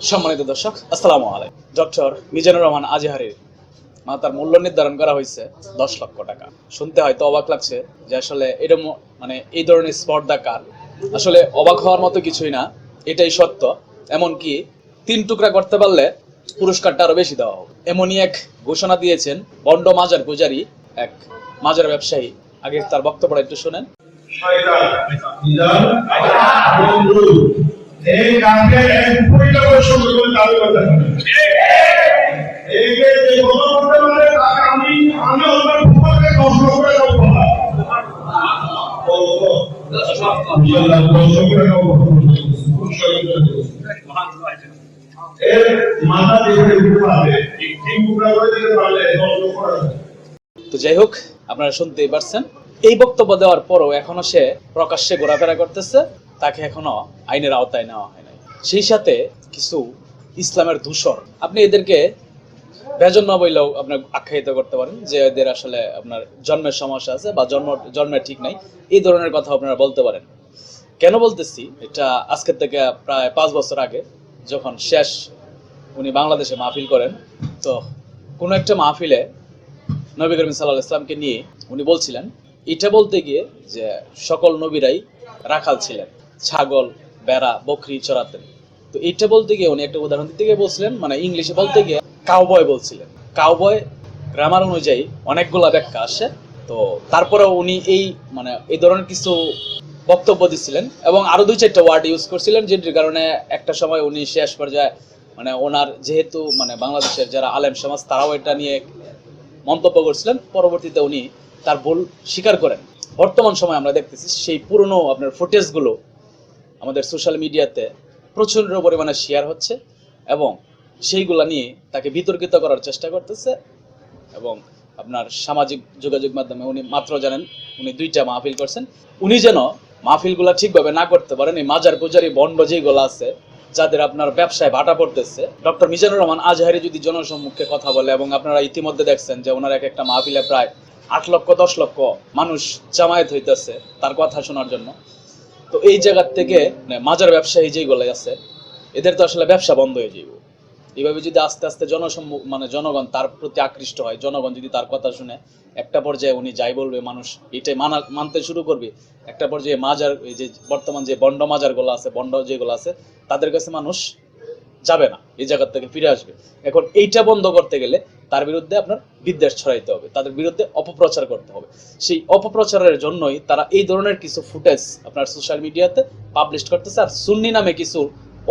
সম্মানিত দর্শক, আসসালামু আলাইকুম। ডক্টর মিজানুর রহমান আজহারের মানে তার মূল্য নির্ধারণ করা হয়েছে দশ লক্ষ টাকা। শুনতে হয়তো অবাক লাগছে যে আসলে এটা মানে এই ধরনের স্পর্ধা কার আসলে অবাক হওয়ার মতো কিছুই না, এটাই সত্য। এমনকি তিন টুকরা করতে পারলে পুরস্কারটা আরও বেশি দেওয়া হবে। এমনই এক ঘোষণা দিয়েছেন বন্ড মাজার পূজারি এক মাজার ব্যবসায়ী। আগে তার বক্তব্যটা একটু শোনেন। এই এক শুরু করে করতে দেবো না বলব ইনশাআল্লাহ ধ্বংস করে দেবো এর মাথা দিয়ে দিতে পারবে ঠিক ঠিক টুকরা করে দিতে পারলে ধ্বংস করে দেবো। তো যাই হোক, আপনারা শুনতেই পারছেন। এই বক্তব্য দেওয়ার পরও এখনও সে প্রকাশ্যে ঘোরাফেরা করতেছে। তাকে এখনও আইনের আওতায় নেওয়া হয় নাই। সেই সাথে কিছু ইসলামের দূষর আপনি এদেরকে বেজন্মা বইলেও আপনার আখ্যায়িত করতে পারেন যে এদের আসলে আপনার জন্মের সমস্যা আছে বা জন্ম, জন্মের ঠিক নাই। এই ধরনের কথা আপনারা বলতে পারেন। কেন বলতেছি? এটা আজকের থেকে প্রায় পাঁচ বছর আগে যখন শেষ উনি বাংলাদেশে মাহফিল করেন, তো কোনো একটা মাহফিলে নবী করিম সাল্লাহ ইসলামকে নিয়ে উনি বলছিলেন, এটা বলতে গিয়ে যে সকল নবীরাই রাখাল ছিলেন। ছাগল, বেড়া, বকরি চড়াতেন। তো এটা বলতে গিয়ে উনি একটা উদাহরণ দিতে গিয়ে বলছিলেন মানে ইংলিশে বলতে গিয়ে কাউবয় বলছিলেন। কাউবয় গ্রামার অনুযায়ী অনেকগুলা ব্যাখ্যা আসে। তো তারপরেও উনি এই মানে এই ধরনের কিছু বক্তব্য দিচ্ছিলেন এবং আরও দুই চারটা ওয়ার্ড ইউজ করছিলেন, যেটির কারণে একটা সময় উনি শেষ পর্যায়ে মানে ওনার যেহেতু মানে বাংলাদেশের যারা আলেম সমাজ, তারাও এটা নিয়ে মন্তব্য করছিলেন। পরবর্তীতে উনি তার ভুল স্বীকার করেন। বর্তমান সময় আমরা দেখতেছি সেই পুরনো আপনার ফুটেজগুলো আমাদের সোশ্যাল মিডিয়াতে প্রচণ্ড পরিমাণে শেয়ার হচ্ছে এবং সেইগুলা নিয়ে তাকে বিতর্কিত করার চেষ্টা করতেছে এবং আপনার সামাজিক যোগাযোগ মাধ্যমে উনি মাত্র জানেন, উনি দুইটা মাহফিল করছেন। উনি যেন মাহফিলগুলা ঠিকভাবে না করতে পারেন, এই মাজার পূজারি বন্ড যেগুলো আছে, যাদের আপনার ব্যবসায় ভাটা পড়তেছে। ডক্টর মিজানুর রহমান আজহারি যদি জনসম্মুখে কথা বলে এবং আপনারা ইতিমধ্যে দেখছেন যে ওনার এক একটা মাহফিলে প্রায় আট লক্ষ, দশ লক্ষ মানুষ জামায়াত হইতেছে তার কথা শোনার জন্য। তো এই জায়গার থেকে মানে মাজার ব্যবসায়ী যেগুলো আছে, এদের তো আসলে ব্যবসা বন্ধ হয়ে যাইব। এইভাবে যদি আস্তে আস্তে জনসম্মুখ মানে জনগণ তার প্রতি আকৃষ্ট হয়, জনগণ যদি তার কথা শুনে, একটা পর্যায়ে উনি যাই বলবে, মানুষ এটাই মানা মানতে শুরু করবে, একটা পর্যায়ে মাজার যে বর্তমান যে বন্ড মাজারগুলো আছে, বন্ড যেগুলো আছে, তাদের কাছে মানুষ যাবে না, এই জায়গা থেকে ফিরে আসবে। এখন এইটা বন্ধ করতে গেলে তার বিরুদ্ধে আপনার বিদ্বেষ ছড়াইতে হবে, তাদের বিরুদ্ধে অপপ্রচার করতে হবে। সেই অপপ্রচারের জন্যই তারা এই ধরনের কিছু ফুটেজ আপনার সোশ্যাল মিডিয়াতে পাবলিশ করতেছে, আর সুন্নি নামে কিছু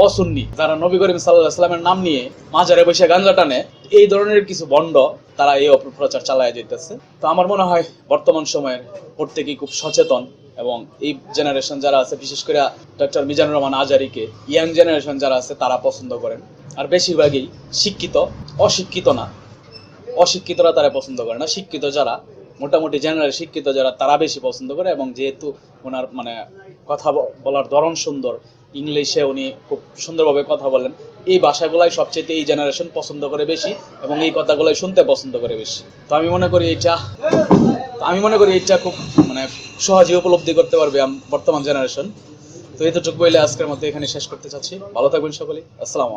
অসুন্নি, যারা নবী করিম সাল্লাহ ইসলামের নাম নিয়ে মাজারে বসে গাঞ্জা টানে, এই ধরনের কিছু বন্ড তারা এই অপপ্রচার চালায় যেতেছে তো আমার মনে হয় বর্তমান সময়ের প্রত্যেকেই খুব সচেতন। এবং এই জেনারেশন যারা আছে, বিশেষ করে ডক্টর মিজানুর রহমান আজারিকে ইয়াং জেনারেশন যারা আছে, তারা পছন্দ করেন। আর বেশিরভাগই শিক্ষিত, অশিক্ষিত না। অশিক্ষিতরা তারা পছন্দ করে না। শিক্ষিত যারা, মোটামুটি জেনারেল শিক্ষিত যারা, তারা বেশি পছন্দ করে এবং যেহেতু ওনার মানে কথা বলার ধরন সুন্দর, ইংলিশে উনি খুব সুন্দরভাবে কথা বলেন, এই ভাষাগুলাই সবচেয়ে এই জেনারেশন পছন্দ করে বেশি এবং এই কথাগুলাই শুনতে পছন্দ করে বেশি। তো আমি মনে করি এটা আমি মনে করি এটা খুব মানে সহজে উপলব্ধি করতে পারবে বর্তমান জেনারেশন তো এতটুকু বইলে আজকের মধ্যে এখানে শেষ করতে চাচ্ছি। ভালো থাকবেন সকলে আসসালামু